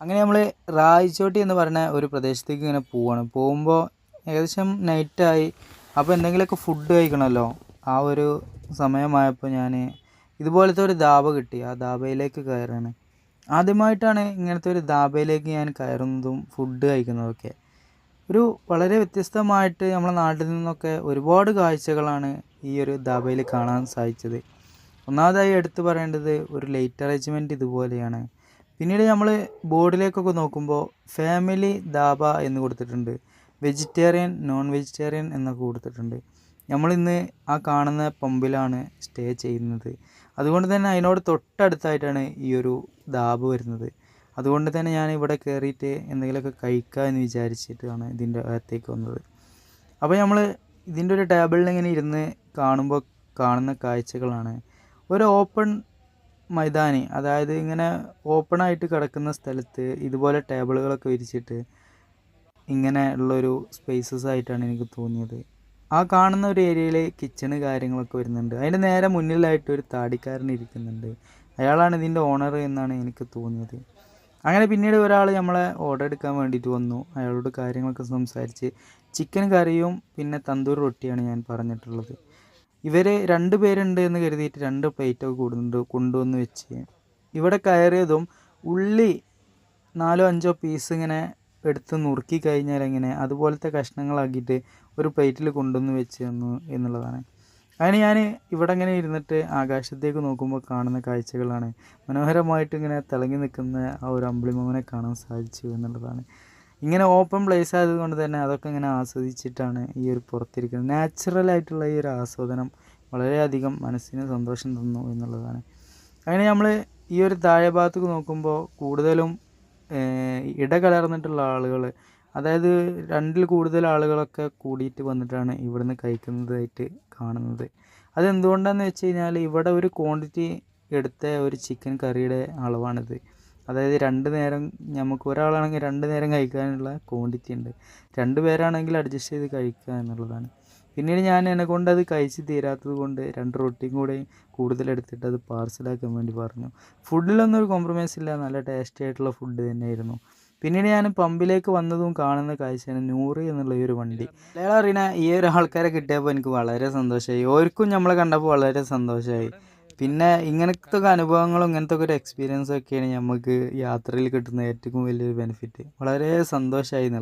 അങ്ങനെ നമ്മൾ റായിച്ചോട്ടി എന്ന് പറഞ്ഞ ഒരു പ്രദേശത്തേക്ക് ഇങ്ങനെ പോവാണ്. പോകുമ്പോൾ ഏകദേശം നൈറ്റായി അപ്പോൾ എന്തെങ്കിലുമൊക്കെ ഫുഡ് കഴിക്കണമല്ലോ ആ ഒരു സമയമായപ്പോൾ ഞാൻ ഇതുപോലത്തെ ഒരു ധാബ കിട്ടി. ആ ധാബയിലേക്ക് കയറാണ്. ആദ്യമായിട്ടാണ് ഇങ്ങനത്തെ ഒരു ധാബയിലേക്ക് ഞാൻ കയറുന്നതും ഫുഡ് കഴിക്കുന്നതൊക്കെ. ഒരു വളരെ വ്യത്യസ്തമായിട്ട് നമ്മുടെ നാട്ടിൽ നിന്നൊക്കെ ഒരുപാട് കാഴ്ചകളാണ് ഈ ഒരു ധാബയിൽ കാണാൻ സാധിച്ചത്. ഒന്നാമതായി എടുത്തു പറയേണ്ടത് ഒരു ലൈറ്റ് അറേഞ്ച്മെന്റ് ഇതുപോലെയാണ്. പിന്നീട് നമ്മൾ ബോർഡിലേക്കൊക്കെ നോക്കുമ്പോൾ ഫാമിലി ദാബ എന്ന് കൊടുത്തിട്ടുണ്ട്. വെജിറ്റേറിയൻ നോൺ വെജിറ്റേറിയൻ എന്നൊക്കെ കൊടുത്തിട്ടുണ്ട്. നമ്മളിന്ന് ആ കാണുന്ന പമ്പിലാണ് സ്റ്റേ ചെയ്യുന്നത്. അതുകൊണ്ട് തന്നെ അതിനോട് തൊട്ടടുത്തായിട്ടാണ് ഈ ഒരു ദാബ് വരുന്നത്. അതുകൊണ്ട് തന്നെ ഞാൻ ഇവിടെ കയറിയിട്ട് എന്തെങ്കിലുമൊക്കെ കഴിക്കുക എന്ന് വിചാരിച്ചിട്ടാണ് ഇതിന്റെ അകത്തേക്ക് വന്നത്. അപ്പോൾ നമ്മൾ ഇതിന്റെ ഒരു ടേബിളിൽ ഇങ്ങനെ ഇരുന്ന് കാണുമ്പോൾ കാണുന്ന കാഴ്ചകളാണ്. ഒരു ഓപ്പൺ മൈതാനി അതായത് ഇങ്ങനെ ഓപ്പണായിട്ട് കിടക്കുന്ന സ്ഥലത്ത് ഇതുപോലെ ടേബിളുകളൊക്കെ വിരിച്ചിട്ട് ഇങ്ങനെ ഉള്ളൊരു സ്പേസസ് ആയിട്ടാണ് എനിക്ക് തോന്നിയത്. ആ കാണുന്ന ഒരു ഏരിയയിൽ കിച്ചണ് കാര്യങ്ങളൊക്കെ വരുന്നുണ്ട്. അതിന്റെ നേരെ മുന്നിലായിട്ട് ഒരു താടിക്കാരൻ ഇരിക്കുന്നുണ്ട്. അയാളാണ് ഇതിന്റെ ഓണർ എന്നാണ് എനിക്ക് തോന്നിയത്. അങ്ങനെ പിന്നീട് ഒരാൾ നമ്മളെ ഓർഡർ എടുക്കാൻ വേണ്ടിയിട്ട് വന്നു. അയാളോട് കാര്യങ്ങളൊക്കെ സംസാരിച്ച്. ചിക്കൻ കറിയും പിന്നെ തന്തൂർ റൊട്ടിയാണ് ഞാൻ പറഞ്ഞിട്ടുള്ളത്. ഇവർ രണ്ട് പേരുണ്ട് എന്ന് കരുതിയിട്ട് രണ്ട് പ്ലേറ്റൊക്കെ കൂടുന്നുണ്ട് കൊണ്ടുവന്ന് വെച്ച്. ഇവിടെ കയറിയതും ഉള്ളി നാലോ അഞ്ചോ പീസ് ഇങ്ങനെ എടുത്ത് നുറുക്കി കഴിഞ്ഞാൽ എങ്ങനെ അതുപോലത്തെ കഷ്ണങ്ങളാക്കിയിട്ട് ഒരു പ്ലേറ്റിൽ കൊണ്ടുവന്ന് വെച്ച് തന്നു എന്നുള്ളതാണ്. അങ്ങനെ ഞാൻ ഇവിടെ ഇങ്ങനെ ഇരുന്നിട്ട് ആകാശത്തേക്ക് നോക്കുമ്പോൾ കാണുന്ന കാഴ്ചകളാണ്. മനോഹരമായിട്ട് ഇങ്ങനെ തിളങ്ങി നിൽക്കുന്ന ആ ഒരു അമ്പിളിമോനെ കാണാൻ സാധിച്ചു എന്നുള്ളതാണ്. ഇങ്ങനെ ഓപ്പൺ പ്ലേസ് ആയതുകൊണ്ട് തന്നെ അതൊക്കെ ഇങ്ങനെ ആസ്വദിച്ചിട്ടാണ് ഈ ഒരു പുറത്തിരിക്കുന്നത്. നാച്ചുറൽ ആയിട്ടുള്ള ഈ ഒരു ആസ്വാദനം വളരെയധികം മനസ്സിന് സന്തോഷം തന്നു എന്നുള്ളതാണ്. അങ്ങനെ നമ്മൾ ഈ ഒരു താഴെ ഭാഗത്തേക്ക് നോക്കുമ്പോൾ കൂടുതലും ഇടകലർന്നിട്ടുള്ള ആളുകൾ അതായത് രണ്ടിൽ കൂടുതൽ ആളുകളൊക്കെ കൂടിയിട്ട് വന്നിട്ടാണ് ഇവിടുന്ന് കഴിക്കുന്നതായിട്ട് കാണുന്നത്. അതെന്തുകൊണ്ടാണെന്ന് വെച്ച് കഴിഞ്ഞാൽ ഇവിടെ ഒരു ക്വാണ്ടിറ്റി എടുത്ത ഒരു ചിക്കൻ കറിയുടെ അളവാണിത്. അതായത് രണ്ട് നേരം നമുക്ക് ഒരാളാണെങ്കിൽ രണ്ട് നേരം കഴിക്കാനുള്ള ക്വാണ്ടിറ്റി ഉണ്ട്. രണ്ട് പേരാണെങ്കിൽ അഡ്ജസ്റ്റ് ചെയ്ത് കഴിക്കുക എന്നുള്ളതാണ്. പിന്നീട് ഞാൻ എന്നെ കൊണ്ട് അത് കഴിച്ച് തീരാത്തത് കൊണ്ട് രണ്ട് റൊട്ടിയും കൂടെ കൂടുതലെടുത്തിട്ട് അത് പാർസലാക്കാൻ വേണ്ടി പറഞ്ഞു. ഫുഡിലൊന്നും ഒരു കോംപ്രമൈസ് ഇല്ല. നല്ല ടേസ്റ്റി ആയിട്ടുള്ള ഫുഡ് തന്നെയായിരുന്നു. പിന്നീട് ഞാൻ പമ്പിലേക്ക് വന്നതും കാണുന്ന കാഴ്ചയാണ് നൂറ് എന്നുള്ള ഈ ഒരു വണ്ടി. മലയാളം അറിയണ ഈ ഒരു ആൾക്കാരെ കിട്ടിയപ്പോൾ എനിക്ക് വളരെ സന്തോഷമായി. ഓർക്കും നമ്മളെ കണ്ടപ്പോൾ വളരെ സന്തോഷമായി. പിന്നെ ഇങ്ങനത്തെ ഒക്കെ അനുഭവങ്ങളും ഇങ്ങനത്തെ ഒക്കെ ഒരു എക്സ്പീരിയൻസും ഒക്കെയാണ് നമുക്ക് യാത്രയിൽ കിട്ടുന്ന ഏറ്റവും വലിയൊരു ബെനിഫിറ്റ് വളരെ സന്തോഷമായി എന്നുള്ളത്.